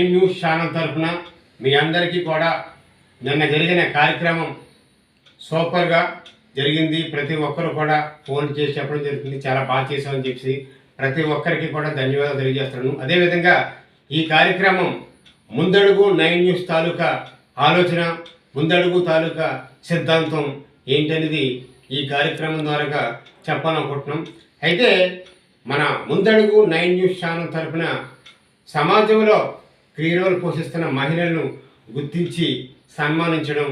Nine news channel తరఫున మీ అందరికీ కూడా నిన్న జరిగిన కార్యక్రమం సూపర్గా జరిగింది. ప్రతి ఒక్కరు కూడా ఫోన్ చేసి చెప్పడం జరుగుతుంది. చాలా బాగా చేసామని చెప్పి ప్రతి ఒక్కరికి కూడా ధన్యవాదాలు తెలియజేస్తున్నాను. అదేవిధంగా ఈ కార్యక్రమం ముందడుగు నైన్ న్యూస్ తాలూకా ఆలోచన ముందడుగు తాలూకా సిద్ధాంతం ఏంటనేది ఈ కార్యక్రమం ద్వారా చెప్పాలనుకుంటున్నాం. అయితే మన ముందడుగు నైన్ న్యూస్ ఛానల్ తరఫున సమాజంలో క్రీడలు పోషిస్తున్న మహిళలను గుర్తించి సన్మానించడం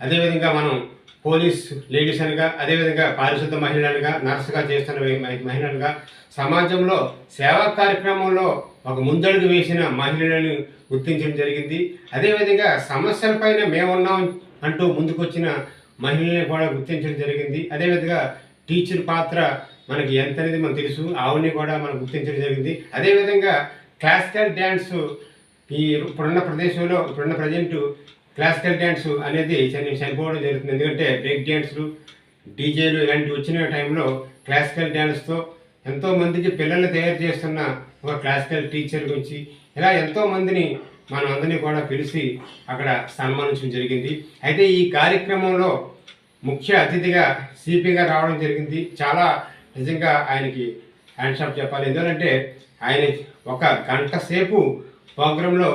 అదేవిధంగా మనం పోలీస్ లేడీస్ అనగా అదేవిధంగా పారిశుద్ధ మహిళలుగా నర్సుగా చేస్తున్న మహిళలుగా సమాజంలో సేవా కార్యక్రమంలో ఒక ముందడుగు వేసిన మహిళలను గుర్తించడం జరిగింది. అదేవిధంగా సమస్యలపైన మేమున్నాం అంటూ ముందుకొచ్చిన మహిళల్ని కూడా గుర్తించడం జరిగింది. అదేవిధంగా టీచర్ పాత్ర మనకి ఎంత అనేది మనకు తెలుసు ఆవుని కూడా మనం గుర్తించడం జరిగింది. అదేవిధంగా క్లాసికల్ డ్యాన్స్ ఈ ఇప్పుడున్న ప్రదేశంలో ఇప్పుడున్న ప్రజెంట్ క్లాసికల్ డ్యాన్స్ అనేది చనిపోవడం జరుగుతుంది. ఎందుకంటే బ్రేక్ డ్యాన్స్లు డీజేలు ఇలాంటివి వచ్చిన టైంలో క్లాసికల్ డ్యాన్స్తో ఎంతోమందికి పిల్లల్ని తయారు చేస్తున్న ఒక క్లాసికల్ టీచర్ గురించి ఇలా ఎంతోమందిని మనం అందరినీ కూడా పిలిచి అక్కడ సన్మానించడం జరిగింది. అయితే ఈ కార్యక్రమంలో ముఖ్య అతిథిగా సిపిగా రావడం జరిగింది. చాలా నిజంగా ఆయనకి హ్యాండ్షాప్ చెప్పాలి. ఎందుకంటే ఆయన ఒక గంట సేపు ప్రోగ్రాంలో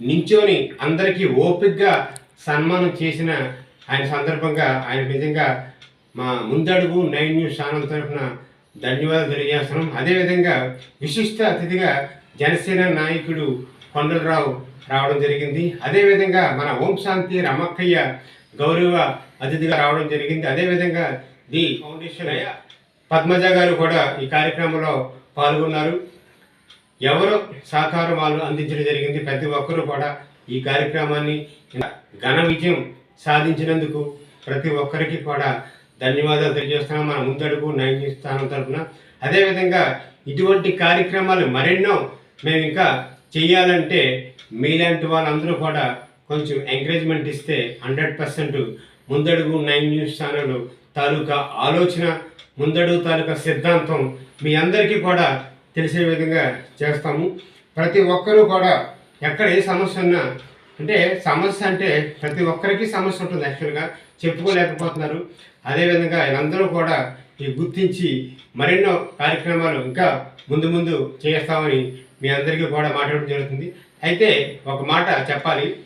నించొని అందరికీ ఓపికగా సన్మానం చేసిన ఆయన సందర్భంగా ఆయన నిజంగా మా ముందడుగు నైన్ న్యూస్ ఛానల్ తరఫున ధన్యవాదాలు తెలియజేస్తున్నాం. అదేవిధంగా విశిష్ట అతిథిగా జనసేన నాయకుడు కొండలరావు రావడం జరిగింది. అదేవిధంగా మన ఓం శాంతి రమక్కయ్య గౌరవ అతిథిగా రావడం జరిగింది. అదేవిధంగా ది ఫౌండేషన్ పద్మజ గారు కూడా ఈ కార్యక్రమంలో పాల్గొన్నారు. ఎవరు సహకారం వాళ్ళు అందించడం జరిగింది ప్రతి ఒక్కరూ కూడా ఈ కార్యక్రమాన్ని ఘన విజయం సాధించినందుకు ప్రతి ఒక్కరికి కూడా ధన్యవాదాలు తెలియజేస్తున్నాం. మన ముందడుగు నైన్ న్యూస్ స్థానం తరఫున అదేవిధంగా ఇటువంటి కార్యక్రమాలు మరెన్నో మేము ఇంకా చేయాలంటే మీలాంటి వాళ్ళందరూ కూడా కొంచెం ఎంకరేజ్మెంట్ ఇస్తే హండ్రెడ్ పర్సెంట్ ముందడుగు నైన్ న్యూస్ ఛానల్ తాలూకా ఆలోచన ముందడుగు తాలూకా సిద్ధాంతం మీ అందరికీ కూడా తెలిసే విధంగా చేస్తాము. ప్రతి ఒక్కరూ కూడా ఎక్కడ ఏ సమస్య ఉన్నా అంటే సమస్య అంటే ప్రతి ఒక్కరికి సమస్య ఉంటుంది యాక్చువల్గా. చెప్పుకోలేకపోతున్నారు. అదేవిధంగా వీళ్ళందరూ కూడా ఈ గుర్తించి మరెన్నో కార్యక్రమాలు ఇంకా ముందు ముందు చేస్తామని మీ అందరికీ కూడా మాట్లాడడం జరుగుతుంది. అయితే ఒక మాట చెప్పాలి.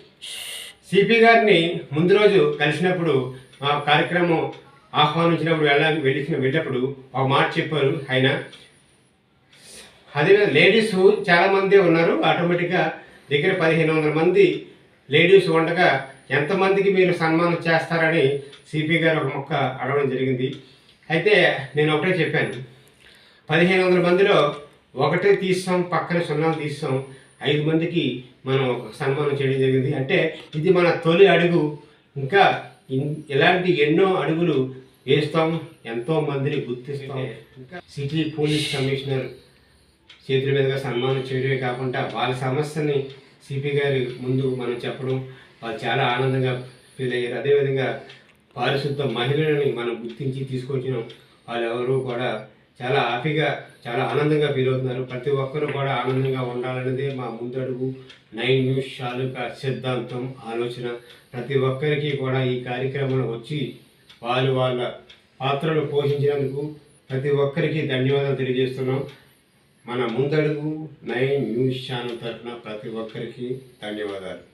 సిపి గారిని ముందు రోజు కలిసినప్పుడు ఆ కార్యక్రమం ఆహ్వానించినప్పుడు వెళ్ళ వెళ్ళి వెళ్ళినప్పుడు ఒక మాట చెప్పారు ఆయన. అదే లేడీస్ చాలా మంది ఉన్నారు. ఆటోమేటిక్గా దగ్గర పదిహేను వందల మంది లేడీస్ ఉండగా ఎంతమందికి మీరు సన్మానం చేస్తారని సిపి గారు ఒక మొక్క అడగడం జరిగింది. అయితే నేను ఒకటే చెప్పాను. పదిహేను వందల మందిలో ఒకటే తీస్తాం పక్కన సున్నాలు తీస్తాం. ఐదు మందికి మనం ఒక సన్మానం చేయడం జరిగింది. అంటే ఇది మన తొలి అడుగు. ఇంకా ఇలాంటి ఎన్నో అడుగులు వేస్తాం ఎంతో మందిని గుర్తిస్తాం. ఇంకా సిటీ పోలీస్ కమిషనర్ చేతుల మీదుగా సన్మానం చేయడమే కాకుండా వాళ్ళ సమస్యని సిపి గారి ముందు మనం చెప్పడం వాళ్ళు చాలా ఆనందంగా ఫీల్ అయ్యారు. అదేవిధంగా పారిశుద్ధ మహిళలని మనం గుర్తించి తీసుకొచ్చిన. వాళ్ళు ఎవరు కూడా చాలా హ్యాపీగా చాలా ఆనందంగా ఫీల్ అవుతున్నారు. ప్రతి ఒక్కరూ కూడా ఆనందంగా ఉండాలనేదే మా ముందడుగు. నైన్ న్యూస్ తాలూకా సిద్ధాంతం ఆలోచన. ప్రతి ఒక్కరికి కూడా ఈ కార్యక్రమం వచ్చి వాళ్ళు వాళ్ళ పాత్రలు పోషించినందుకు ప్రతి ఒక్కరికి ధన్యవాదాలు తెలియజేస్తున్నాం. మన ముందడుగు నైన్ న్యూస్ ఛానల్ తరఫున ప్రతి ఒక్కరికి ధన్యవాదాలు.